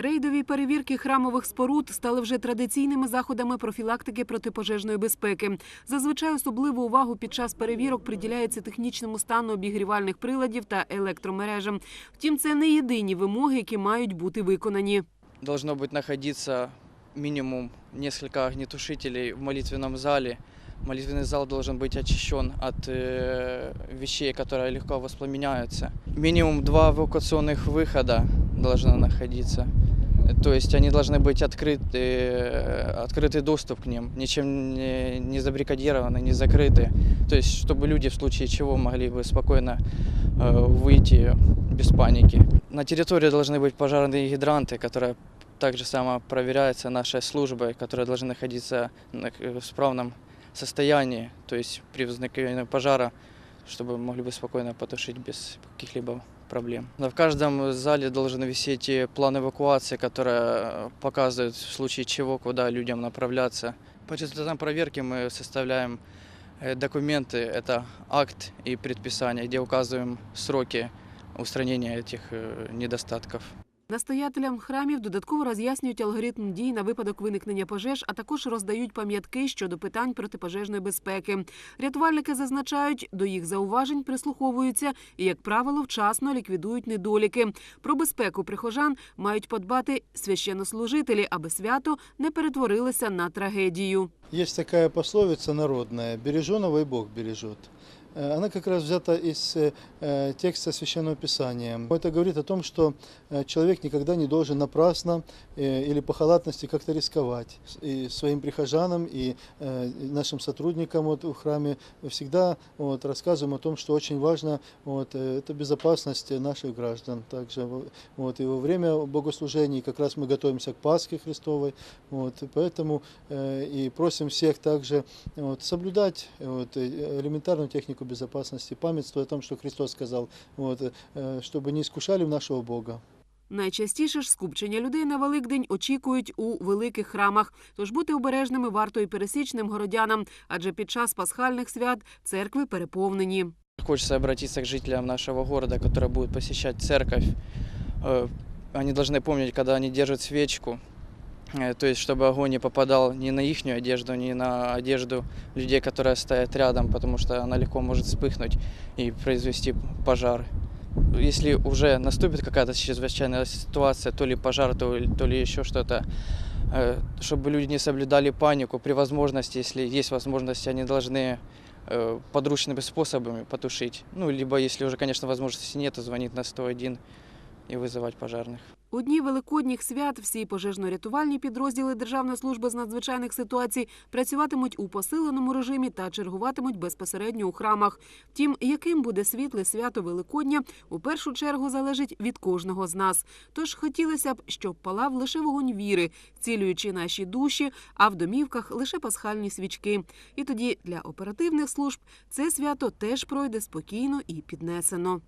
Рейдові перевірки храмових споруд стали вже традиційними заходами профілактики протипожежної безпеки. Зазвичай особливу увагу під час перевірок приділяється технічному стану обігрівальних приладів та електромережам. Втім, це не єдині вимоги, які мають бути виконані. Должно быть находиться минимум несколько огнетушителей в молитвенном зале. Молитвенный зал должен быть очищен от э, вещей, которые легко воспламеняются. Минимум два эвакуационных выхода должно находиться. То есть они должны быть открыты, э, открытый доступ к ним, ничем не, не забрикадированы, не закрыты. То есть чтобы люди в случае чего могли бы спокойно э, выйти без паники. На территории должны быть пожарные гидранты, которые также само проверяется нашей службой, которые должны находиться на- в справном состоянии, то есть при возникновении пожара, чтобы могли бы спокойно потушить без каких-либо проблем. Но в каждом зале должен висеть и план эвакуации, который э, показывает в случае чего, куда людям направляться. По результатам проверки мы составляем э, документы, это акт и предписание, где указываем сроки устранения этих э, недостатков. Настоятелям храмів додатково роз'яснюють алгоритм дій на випадок виникнення пожеж, а також роздають пам'ятки щодо питань протипожежної безпеки. Рятувальники зазначають, до їх зауважень прислуховуються і, як правило, вчасно ліквідують недоліки. Про безпеку прихожан мають подбати священнослужителі, аби свято не перетворилося на трагедію. Есть такая пословица народная «береженого и Бог бережет». Э, Она как раз взята из э, э, текста Священного Писания. Это говорит о том, что человек никогда не должен напрасно или по халатности как-то рисковать. И своим прихожанам, и нашим сотрудникам вот, в храме всегда вот, рассказываем о том, что очень важно вот, это безопасность наших граждан. Также во- вот, и во время богослужений как раз мы готовимся к Пасхе Христовой. Вот, поэтому и просим всех также вот, соблюдать вот, элементарную технику безопасности, памятствуя о том, что Христос сказал, вот, э, чтобы не искушали в нашего Бога. Найчастіше ж скупчення людей на Великдень очікують у великих храмах. Тож бути обережними варто і пересічним городянам, адже під час пасхальних свят церкви переповнені. Хочется обратиться к жителям нашего города, которые будут посещать церковь. Э, Они должны помнить, когда они держат свечку, э, То есть чтобы огонь не попадал ни на их одежду, ни на одежду людей, которые стоят рядом, потому что она легко может вспыхнуть и произвести пожар. Если уже наступит какая-то чрезвычайная ситуация, то ли пожар, то, то ли еще что-то, э, чтобы люди не соблюдали панику, при возможности, если есть возможность, они должны э, подручными способами потушить. Ну, либо, если уже, конечно, возможности нет, то звонить на 101 и вызывать пожарных. У дні великодніх свят всі пожежно-рятувальні підрозділи Державної служби з надзвичайних ситуацій працюватимуть у посиленому режимі та чергуватимуть безпосередньо у храмах. Втім, яким буде світле свято Великодня, у першу чергу залежить від кожного з нас. Тож хотілося б, щоб палав лише вогонь віри, цілюючи наші душі, а в домівках лише пасхальні свічки. І тоді для оперативних служб це свято теж пройде спокійно і піднесено.